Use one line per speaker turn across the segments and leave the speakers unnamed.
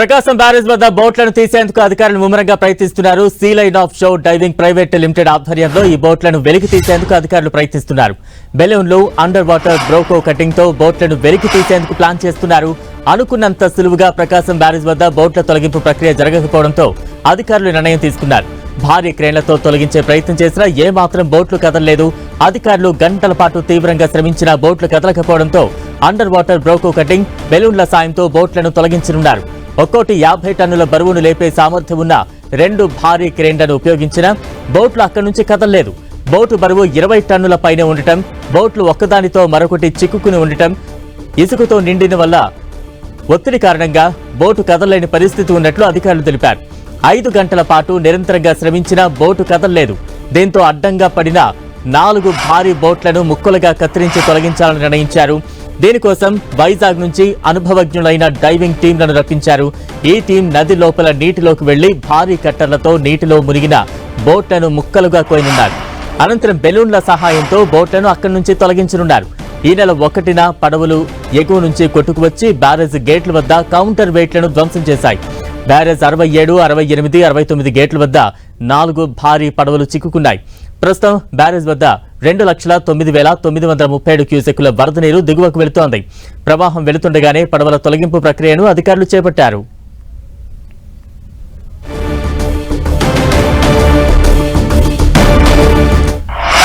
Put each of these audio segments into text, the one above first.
ప్రకాశం barrage వద్ద బోట్లను తీసేందుకు అధికారులు ముమ్మరంగా ప్రయత్నిస్తున్నారు. Sea line of show diving private limited ఆధ్వర్యంలో ఈ బోట్లను వెలికి తీసేందుకు అధికారులు ప్రయత్నిస్తున్నారు. బెలూన్లు అండర్ వాటర్ బ్రోకో కటింగ్తో బోట్లను వెలికి తీసేందుకు ప్లాన్ చేస్తున్నారు. అనుకున్నంత సులువుగా ప్రకాశం బ్యారేజ్ వద్ద బోట్ల తొలగింపు ప్రక్రియ జరగకపోవడంతో అధికారులు నిర్ణయం తీసుకున్నారు. భారీ క్రేన్లతో తొలగించే ప్రయత్నం చేసినా ఏమాత్రం బోట్లు కదలలేదు. అధికారులు గంటల పాటు తీవ్రంగా శ్రమించిన బోట్లు కదలకపోవడంతో అండర్ వాటర్ బ్రోకో కటింగ్ బెలూన్ల సాయంతో బోట్లను తొలగించనున్నారు. ఒక్కోటి యాభై టన్నుల బరువును లేపే సామర్థ్యం ఉన్న రెండు భారీ క్రేన్లను ఉపయోగించిన బోట్లు అక్కడి నుంచి కదలలేదు. బోటు బరువు ఇరవై టన్నుల పైన ఉండటం బోట్లు ఒక్కదానితో మరొకటి చిక్కుకుని ఉండటం ఇసుకతో నిండిన వల్ల ఒత్తిడి కారణంగా బోటు కదలలేని పరిస్థితి ఉన్నట్లు అధికారులు తెలిపారు. ఐదు గంటల పాటు నిరంతరంగా శ్రమించినా బోటు కదలలేదు. దీంతో అడ్డంగా పడిన నాలుగు భారీ బోట్లను ముక్కలుగా కత్తిరించి తొలగించాలని నిర్ణయించారు. దీనికోసం వైజాగ్ నుంచి అనుభవజ్ఞులైన డైవింగ్ టీంలను రప్పించారు. ఈ టీం నది లోపల నీటిలోకి వెళ్ళి భారీ కట్టర్లతో నీటిలో మునిగిన బోట్లను ముక్కలుగా కోయనున్నారు. అనంతరం బెలూన్ల సహాయంతో బోట్లను అక్కడి నుంచి తొలగించనున్నారు. ఈ నెల ఒకటిన పడవలు ఎగువ నుంచి కొట్టుకువచ్చి బ్యారేజ్ గేట్ల వద్ద కౌంటర్ వెయిట్లను ధ్వంసం చేశాయి. బ్యారేజ్ అరవై ఏడు అరవై ఎనిమిది అరవై తొమ్మిది గేట్ల వద్ద నాలుగు భారీ పడవలు చిక్కుకున్నాయి. ప్రస్తుతం బ్యారేజ్ వద్ద రెండు లక్షల తొమ్మిది వేల తొమ్మిది వందల ముప్పై ఏడు క్యూసెక్కుల వరద నీరు దిగువకు వెళుతోంది. ప్రవాహం వెళుతుండగానే పడవల తొలగింపు ప్రక్రియను అధికారులు చేపట్టారు.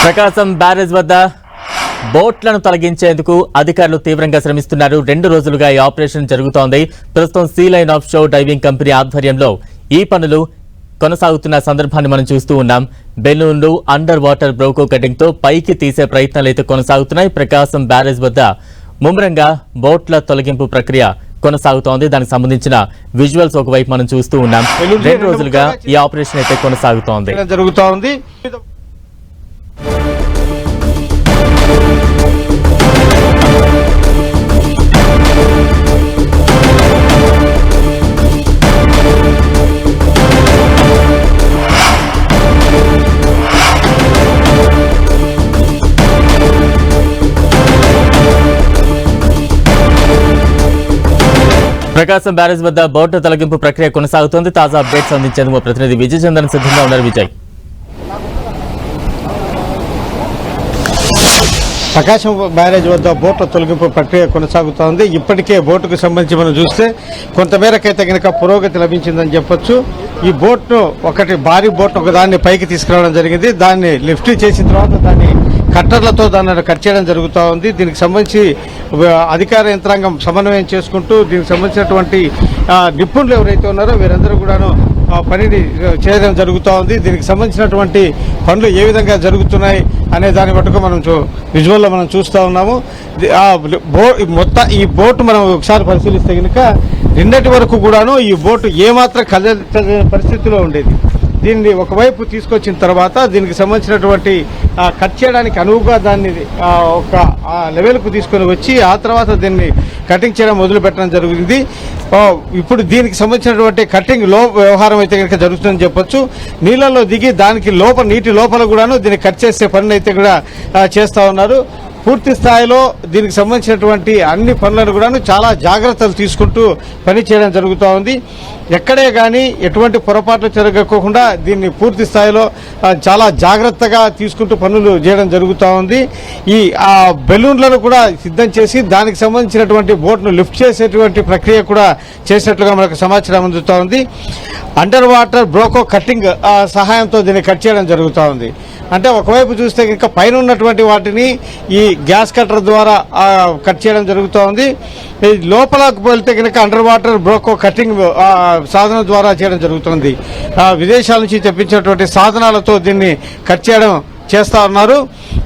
ప్రకాశం బ్యారేజ్ వద్ద బోట్లను తొలగించేందుకు అధికారులు తీవ్రంగా శ్రమిస్తున్నారు. రెండు రోజులుగా ఈ ఆపరేషన్ జరుగుతోంది. ప్రస్తుతం sea line of show diving company ఆధ్వర్యంలో ఈ పనులు కొనసాగుతున్న సందర్భాన్ని మనం చూస్తూ ఉన్నాం. బెలూన్లు అండర్ వాటర్ బ్రోకో కటింగ్తో పైకి తీసే ప్రయత్నాలు అయితే కొనసాగుతున్నాయి. ప్రకాశం బ్యారేజ్ వద్ద ముమ్మరంగా బోట్ల తొలగింపు ప్రక్రియ కొనసాగుతోంది. దానికి సంబంధించిన విజువల్స్ ఒకవైపు మనం చూస్తూ ఉన్నాం. రెండు రోజులుగా ఈ ఆపరేషన్ అయితే కొనసాగుతోంది.
చేయడం
ప్రకాశం బ్యారేజ్ వద్ద బోట్ల తొలగింపు ప్రక్రియ కొనసాగుతోంది. తాజా అప్డేట్స్ అందించేందుకు ప్రతినిధి విజయ్ చంద్రన్ సిద్ధంగా ఉన్నారు విజయ్.
ప్రకాశం బ్యారేజ్ వద్ద బోట్ల తొలగింపు ప్రక్రియ కొనసాగుతోంది. ఇప్పటికే బోటుకు సంబంధించి మనం చూస్తే కొంతమేరకైతే కనుక పురోగతి లభించిందని చెప్పొచ్చు. ఈ బోట్ను ఒకటి భారీ బోట్ ఒకదాన్ని పైకి తీసుకురావడం జరిగింది. దాన్ని లిఫ్ట్ చేసిన తర్వాత దాన్ని కట్టర్లతో దాన్ని కట్ చేయడం జరుగుతూ ఉంది. దీనికి సంబంధించి అధికార యంత్రాంగం సమన్వయం చేసుకుంటూ దీనికి సంబంధించినటువంటి నిపుణులు ఎవరైతే ఉన్నారో వీరందరూ కూడాను ఆ పనిని చేయడం జరుగుతూ ఉంది. దీనికి సంబంధించినటువంటి పనులు ఏ విధంగా జరుగుతున్నాయి అనే దాన్ని మటుకు మనం విజువల్లో మనం చూస్తూ ఉన్నాము. బో మొత్తం ఈ బోటు మనం ఒకసారి పరిశీలిస్తే కనుక నిన్నటి వరకు కూడాను ఈ బోటు ఏమాత్రం కదలని పరిస్థితిలో ఉండేది. దీన్ని ఒకవైపు తీసుకొచ్చిన తర్వాత దీనికి సంబంధించినటువంటి కట్ చేయడానికి అనువుగా దాన్ని ఒక లెవెల్కు తీసుకొని వచ్చి ఆ తర్వాత దీన్ని కటింగ్ చేయడం మొదలు పెట్టడం జరుగుతుంది ఇప్పుడు దీనికి సంబంధించినటువంటి కటింగ్లో వ్యవహారం అయితే కనుక జరుగుతుందని చెప్పొచ్చు. నీళ్ళలో దిగి దానికి లోపల నీటి లోపల కూడాను దీన్ని కట్ చేసే పనులు అయితే కూడా చేస్తూ ఉన్నారు. పూర్తి స్థాయిలో దీనికి సంబంధించినటువంటి అన్ని పనులను కూడాను చాలా జాగ్రత్తలు తీసుకుంటూ పని చేయడం జరుగుతూ ఉంది. ఎక్కడే కానీ ఎటువంటి పొరపాట్లు జరగకోకుండా దీన్ని పూర్తి స్థాయిలో చాలా జాగ్రత్తగా తీసుకుంటూ పనులు చేయడం జరుగుతూ ఉంది. ఈ ఆ బెలూన్లను కూడా సిద్ధం చేసి దానికి సంబంధించినటువంటి బోట్ను లిఫ్ట్ చేసేటువంటి ప్రక్రియ కూడా చేసినట్లుగా మనకు సమాచారం అందుతూ ఉంది. అండర్ వాటర్ బ్రోకో కట్టింగ్ సహాయంతో దీన్ని కట్ చేయడం జరుగుతూ ఉంది. అంటే ఒకవైపు చూస్తే ఇంకా పైన ఉన్నటువంటి వాటిని ఈ గ్యాస్ కట్టర్ ద్వారా కట్ చేయడం జరుగుతూ ఉంది. లోపలకు వెళ్తే కనుక అండర్ వాటర్ బ్రోకో కటింగ్ సాధనం ద్వారా చేయడం జరుగుతుంది ఆ, విదేశాల నుంచి తెప్పించినటువంటి సాధనాలతో దీన్ని కట్ చేయడం చేస్తా ఉన్నారు.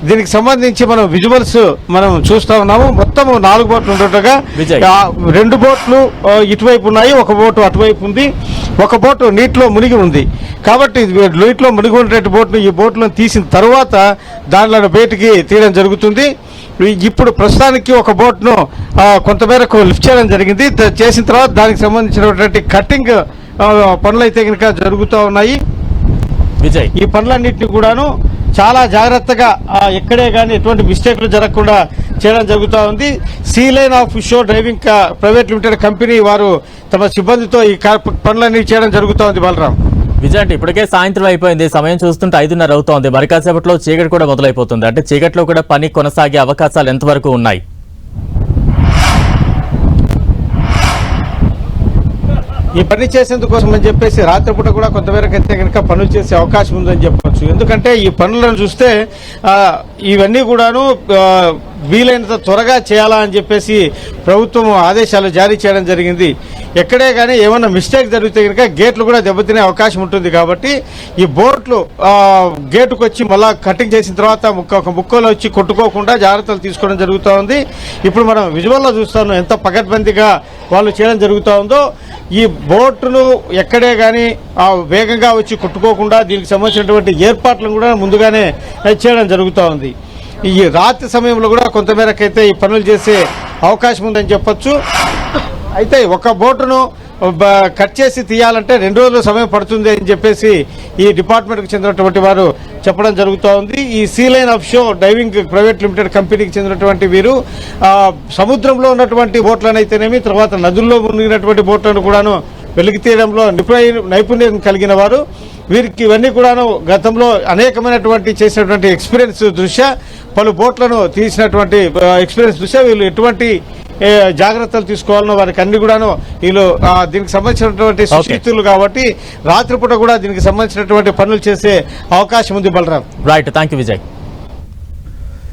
దీనికి సంబంధించి మనం విజువల్స్ మనం చూస్తా ఉన్నాము. మొత్తం నాలుగు బోట్లు ఉండటగా రెండు బోట్లు ఇటువైపు ఉన్నాయి ఒక బోటు అటువైపు ఉంది ఒక బోటు నీటిలో మునిగి ఉంది. కాబట్టి నీటిలో మునిగి ఉన్నటువంటి బోట్ను ఈ బోట్లను తీసిన తర్వాత దానిలో బయటికి తీయడం జరుగుతుంది. ఇప్పుడు ప్రస్తుతానికి ఒక బోట్ను కొంతమేరకు లిఫ్ట్ చేయడం జరిగింది. చేసిన తర్వాత దానికి సంబంధించినటువంటి కట్టింగ్ పనులు అయితే కనుక జరుగుతూ ఉన్నాయి.
విజయ్.
ఈ పనులన్నింటినీ కూడాను చాలా జాగ్రత్తగా ఎక్కడే కానీ ఎటువంటి మిస్టేక్లు జరగకుండా చేయడం జరుగుతూ ఉంది. Sea line of show driving private limited company వారు తమ సిబ్బందితో ఈ పనులన్నీ చేయడం జరుగుతూ ఉంది బలరాం.
విజయ్ ఇప్పటికే సాయంత్రం అయిపోయింది. సమయం చూస్తుంటే ఐదున్నర అవుతోంది. మరి కాసేపట్లో చీకటి కూడా మొదలైపోతుంది. అంటే చీకట్లో కూడా పని కొనసాగే అవకాశాలు ఎంతవరకు ఉన్నాయి?
ఈ పని చేసేందుకోసం అని చెప్పేసి రాత్రిపూట కూడా కొంతమేరకు అయితే కనుక పనులు చేసే అవకాశం ఉందని చెప్పవచ్చు. ఎందుకంటే ఈ పనులను చూస్తే ఇవన్నీ కూడాను వీలైనంత త్వరగా చేయాలా అని చెప్పేసి ప్రభుత్వం ఆదేశాలు జారీ చేయడం జరిగింది. ఎక్కడే కానీ ఏమైనా మిస్టేక్ జరిగితే కనుక గేట్లు కూడా దెబ్బతినే అవకాశం ఉంటుంది కాబట్టి ఈ బోట్లు గేటుకు వచ్చి మళ్ళా కటింగ్ చేసిన తర్వాత ముక్క ఒక ముక్కలో వచ్చి కొట్టుకోకుండా జాగ్రత్తలు తీసుకోవడం జరుగుతూ ఉంది. ఇప్పుడు మనం విజువల్లో చూస్తాను ఎంత పకడ్బందీగా వాళ్ళు చేయడం జరుగుతూ ఉందో. ఈ బోట్ను ఎక్కడే కానీ వేగంగా వచ్చి కొట్టుకోకుండా దీనికి సంబంధించినటువంటి ఏర్పాట్లను కూడా ముందుగానే చేయడం జరుగుతూ ఉంది. ఈ రాత్రి సమయంలో కూడా కొంతమేరకైతే ఈ పనులు చేసే అవకాశం ఉందని చెప్పొచ్చు. అయితే ఒక బోటును బ- కట్ చేసి తీయాలంటే రెండు రోజుల సమయం పడుతుంది అని చెప్పేసి ఈ డిపార్ట్మెంట్కి చెందినటువంటి వారు చెప్పడం జరుగుతూ ఉంది ఈ sea line of show diving private limited కంపెనీకి చెందినటువంటి వీరు సముద్రంలో ఉన్నటువంటి బోట్లను అయితేనేమి తర్వాత నదుల్లో మునిగినటువంటి బోట్లను కూడాను వెలికి తీయడంలో నైపుణ్యం కలిగిన వారు. వీరికి ఇవన్నీ కూడాను గతంలో అనేకమైనటువంటి చేసినటువంటి ఎక్స్పీరియన్స్ దృష్ట్యా పలు బోట్లను తీసినటువంటి ఎక్స్పీరియన్స్ దృష్ట్యా వీళ్ళు ఎటువంటి జాగ్రత్తలు తీసుకోవాలనో వారికి అన్ని కూడాను వీళ్ళు దీనికి సంబంధించినటువంటి. సుశీతులు కాబట్టి రాత్రిపూట కూడా దీనికి సంబంధించినటువంటి పనులు చేసే అవకాశం ఉంది Balaram
right thank you Vijay